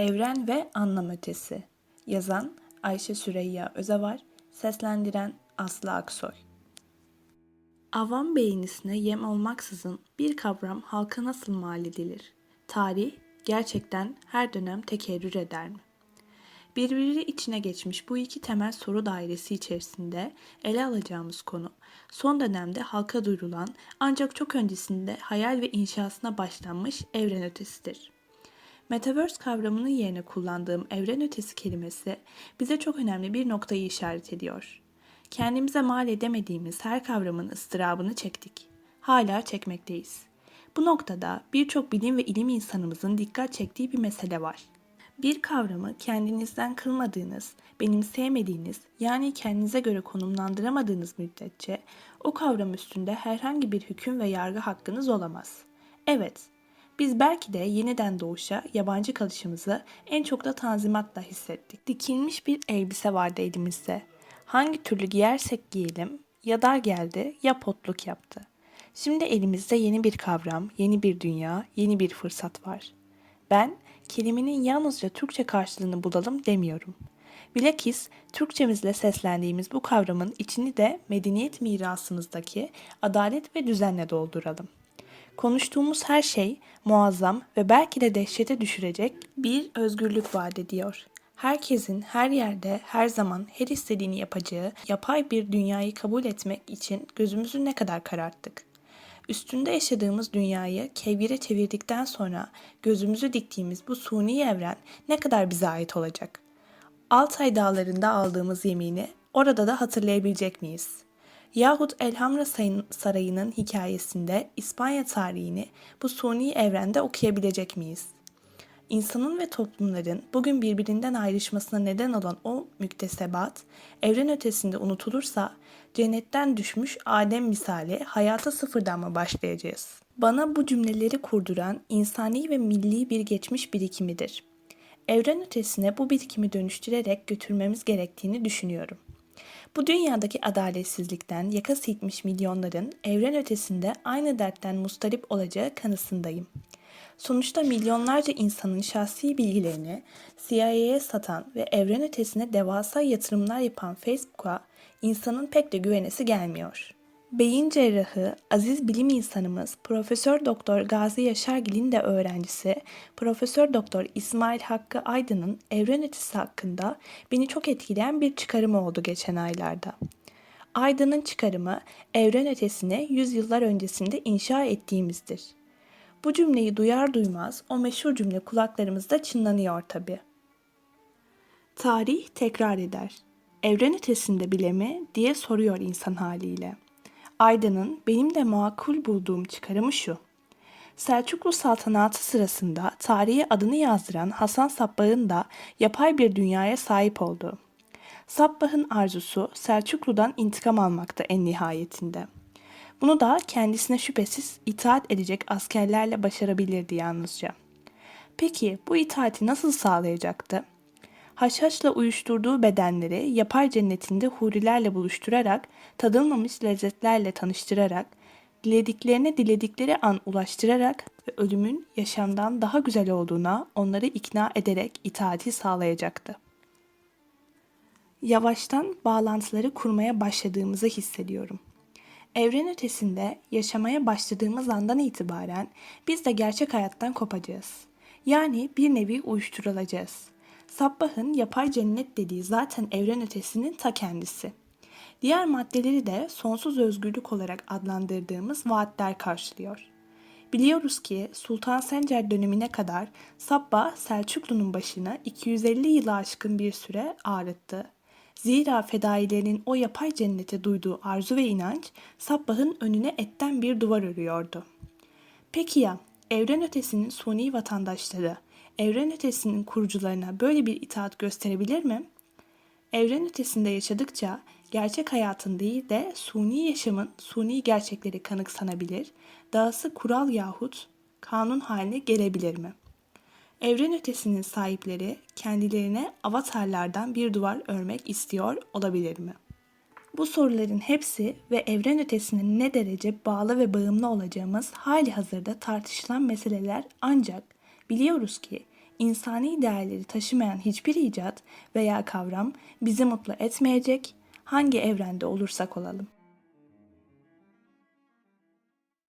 Evren ve Anlam Ötesi Yazan Ayşe Süreyya Özavar Seslendiren Aslı Aksoy Avam beğenisine yem olmaksızın bir kavram halka nasıl mal edilir? Tarih gerçekten her dönem tekerrür eder mi? Birbiri içine geçmiş bu iki temel soru dairesi içerisinde ele alacağımız konu, son dönemde halka duyurulan ancak çok öncesinde hayal ve inşasına başlanmış evren ötesidir. Metaverse kavramının yerine kullandığım evren ötesi kelimesi bize çok önemli bir noktayı işaret ediyor. Kendimize mal edemediğimiz her kavramın ıstırabını çektik. Hala çekmekteyiz. Bu noktada birçok bilim ve ilim insanımızın dikkat çektiği bir mesele var. Bir kavramı kendinizden kılmadığınız, benimseyemediğiniz yani kendinize göre konumlandıramadığınız müddetçe o kavram üstünde herhangi bir hüküm ve yargı hakkınız olamaz. Evet, biz belki de yeniden doğuşa, yabancı kalışımızı en çok da tanzimatla hissettik. Dikilmiş bir elbise vardı elimizde. Hangi türlü giyersek giyelim, ya dar geldi ya potluk yaptı. Şimdi elimizde yeni bir kavram, yeni bir dünya, yeni bir fırsat var. Ben kelimenin yalnızca Türkçe karşılığını bulalım demiyorum. Bilakis Türkçemizle seslendiğimiz bu kavramın içini de medeniyet mirasımızdaki adalet ve düzenle dolduralım. Konuştuğumuz her şey muazzam ve belki de dehşete düşürecek bir özgürlük vaat ediyor. Herkesin her yerde, her zaman her istediğini yapacağı yapay bir dünyayı kabul etmek için gözümüzü ne kadar kararttık. Üstünde yaşadığımız dünyayı kevgire çevirdikten sonra gözümüzü diktiğimiz bu suni evren ne kadar bize ait olacak? Altay dağlarında aldığımız yemini orada da hatırlayabilecek miyiz? Yahut Elhamra Sarayı'nın hikayesinde İspanya tarihini bu suni evrende okuyabilecek miyiz? İnsanın ve toplumların bugün birbirinden ayrışmasına neden olan o müktesebat, evren ötesinde unutulursa cennetten düşmüş Adem misali hayata sıfırdan mı başlayacağız? Bana bu cümleleri kurduran insani ve milli bir geçmiş birikimidir. Evren ötesine bu birikimi dönüştürerek götürmemiz gerektiğini düşünüyorum. Bu dünyadaki adaletsizlikten yaka silkmiş milyonların evren ötesinde aynı dertten mustarip olacağı kanısındayım. Sonuçta milyonlarca insanın şahsi bilgilerini CIA'ye satan ve evren ötesine devasa yatırımlar yapan Facebook'a insanın pek de güvenesi gelmiyor. Beyin cerrahı, aziz bilim insanımız Profesör Doktor Gazi Yaşargil'in de öğrencisi Profesör Doktor İsmail Hakkı Aydın'ın evren ötesi hakkında beni çok etkileyen bir çıkarımı oldu geçen aylarda. Aydın'ın çıkarımı evren ötesine yüzyıllar öncesinde inşa ettiğimizdir. Bu cümleyi duyar duymaz o meşhur cümle kulaklarımızda çınlanıyor tabi. Tarih tekrar eder. Evren ötesinde bile mi diye soruyor insan haliyle. Aydın'ın benim de makul bulduğum çıkarımı şu. Selçuklu saltanatı sırasında tarihe adını yazdıran Hasan Sabbah'ın da yapay bir dünyaya sahip olduğu. Sabbah'ın arzusu Selçuklu'dan intikam almakta en nihayetinde. Bunu da kendisine şüphesiz itaat edecek askerlerle başarabilirdi yalnızca. Peki bu itaati nasıl sağlayacaktı? Haşhaşla uyuşturduğu bedenleri yapay cennetinde hurilerle buluşturarak, tadılmamış lezzetlerle tanıştırarak, dilediklerine diledikleri an ulaştırarak ve ölümün yaşamdan daha güzel olduğuna onları ikna ederek itaati sağlayacaktı. Yavaştan bağlantıları kurmaya başladığımızı hissediyorum. Evren ötesinde yaşamaya başladığımız andan itibaren biz de gerçek hayattan kopacağız. Yani bir nevi uyuşturulacağız. Sabbah'ın yapay cennet dediği zaten evren ötesinin ta kendisi. Diğer maddeleri de sonsuz özgürlük olarak adlandırdığımız vaatler karşılıyor. Biliyoruz ki Sultan Sencer dönemine kadar Sabbah Selçuklu'nun başına 250 yılı aşkın bir süre ağrıttı. Zira fedailerin o yapay cennete duyduğu arzu ve inanç Sabbah'ın önüne etten bir duvar örüyordu. Peki ya evren ötesinin suni vatandaşları evren ötesinin kurucularına böyle bir itaat gösterebilir mi? Evren ötesinde yaşadıkça gerçek hayatın değil de suni yaşamın suni gerçekleri kanıksanabilir, dahası kural yahut kanun haline gelebilir mi? Evren ötesinin sahipleri kendilerine avatarlardan bir duvar örmek istiyor olabilir mi? Bu soruların hepsi ve evren ötesine ne derece bağlı ve bağımlı olacağımız hali hazırda tartışılan meseleler ancak biliyoruz ki insani değerleri taşımayan hiçbir icat veya kavram bizi mutlu etmeyecek, hangi evrende olursak olalım.